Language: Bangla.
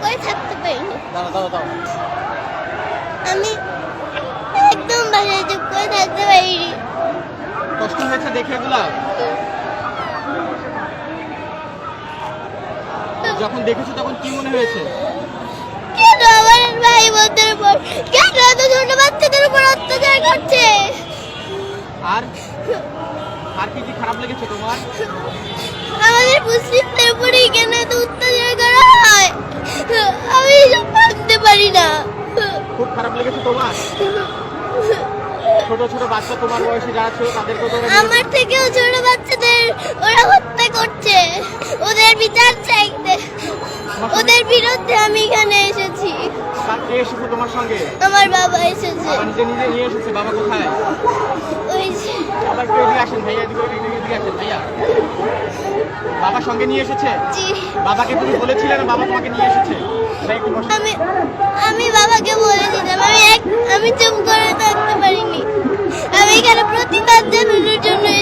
করে থাকতে পারিনি আমি একদম বাসায় চুপ করে থাকতে পারিনি। কষ্ট হয়েছে দেখে এগুলা? যখন দেখেছ তখন কি মনে হয়েছে? কেন আমার ভাই বোনদের উপর? কেন এত ছোট বাচ্চাদের উপর অত্যাচার করছে? আর? আর কি কি খারাপ লেগেছে তোমার? আমাদের মুসলিমদের খারাপ লেগেছে তোমার? ছোট ছোট বাচ্চা তোমার বয়সে যারা ছিল আমার থেকেও ছোট বাচ্চাদের ওরা হত্যা করছে। ওদের বিচার চাইতে। ওদের বিরুদ্ধে আমি এখানে এসেছি। কে এসেছে তোমার সঙ্গে? আমার বাবা এসেছে। বাবা নিজে নিজে নিয়ে এসেছে বাবা কোথায়? ওই যে বাবা একটু এদিকে আসেন ভাইয়া এদিকে এদিকে আসেন ভাইয়া। বাবার সঙ্গে নিয়ে এসেছে? জি। বাবাকে তুমি বলেছিলে না বাবা তোমাকে নিয়ে এসেছে। আমি আমি বাবাকে বলেছিলাম আমি এক আমি চুপ করে